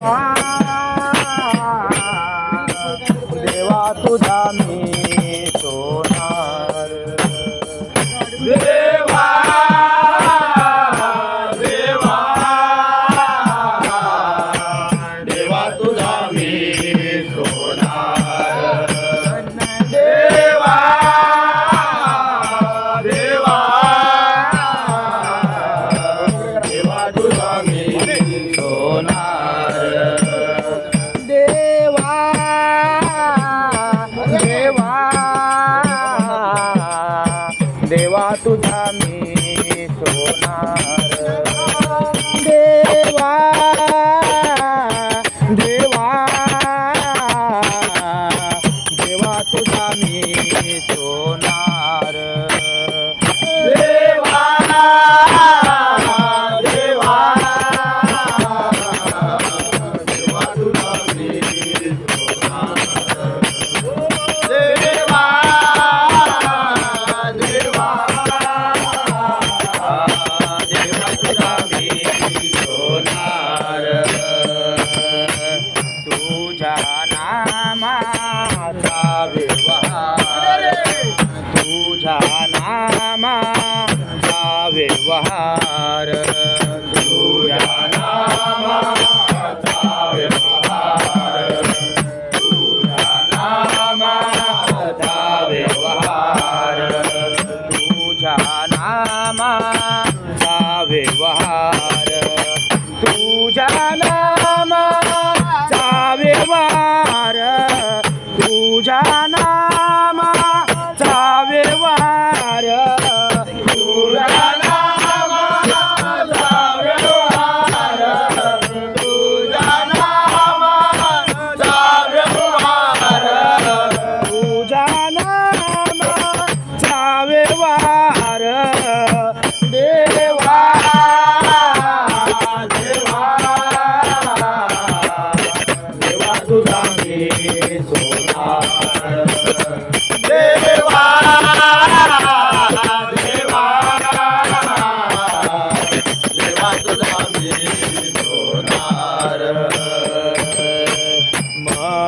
Wow. देवा तुझा मी सोनार. देवा देवा देवा तुझा मी सोनार. देवा व्यवहार. तुझ्या नामाचा व्यवहार नामा नामाचा व्यवहार तुला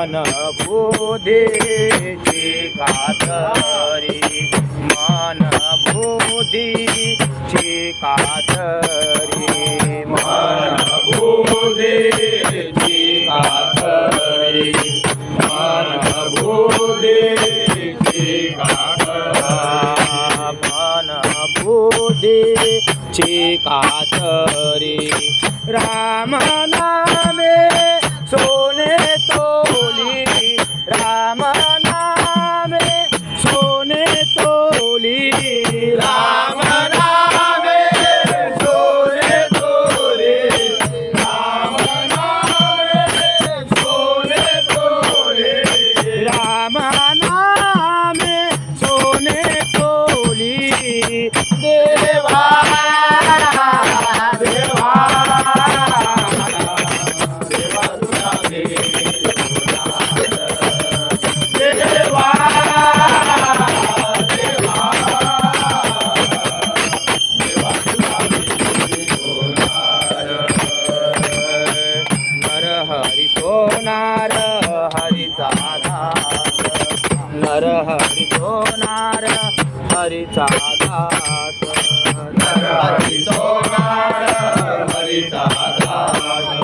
मन बुद्धीची कातरी मन बुद्धीची कातरी मन बुद्धीची कातरी मन बुद्धीची कातरी मन बुद्धीची कातरी रामन घात नर हरी सोनार हरीचा घात नर हरी सोनार हरीचा घात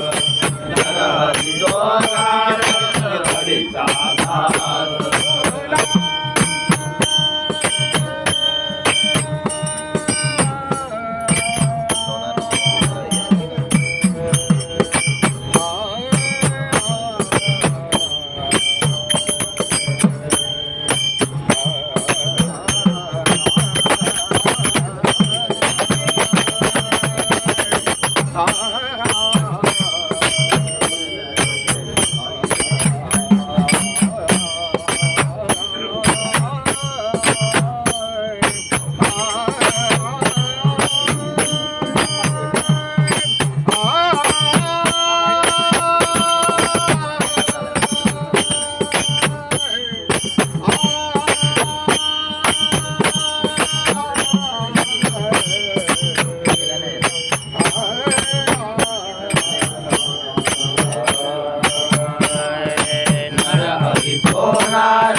सोनार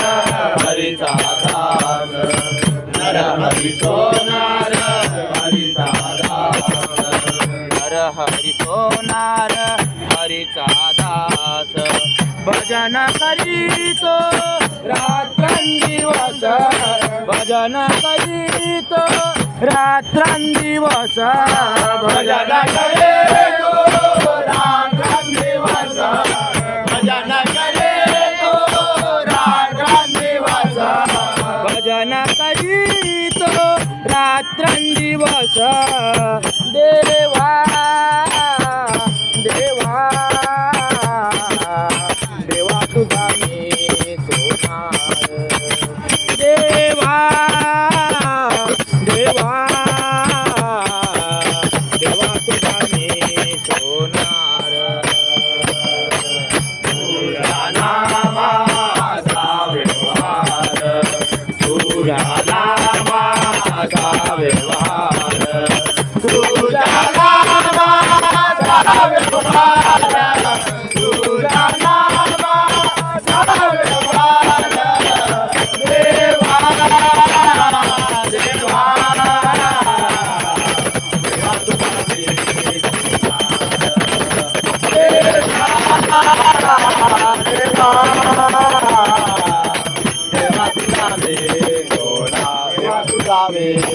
हरीचा दास नर हरी सोनार हरीचा दास नर हरी सोनार हरीचा दास. भजन करीतो रात्रंदिवस. भजन करीतो रात्रंदिवस. भजन करे देवा देवा देवा तुझा मी सोनार. देवा देवा देवा तुझा मी सोनार. तुझ्या नामाचा व्यवहार तुझ्या नामाचा व्यवहार. तुझा वे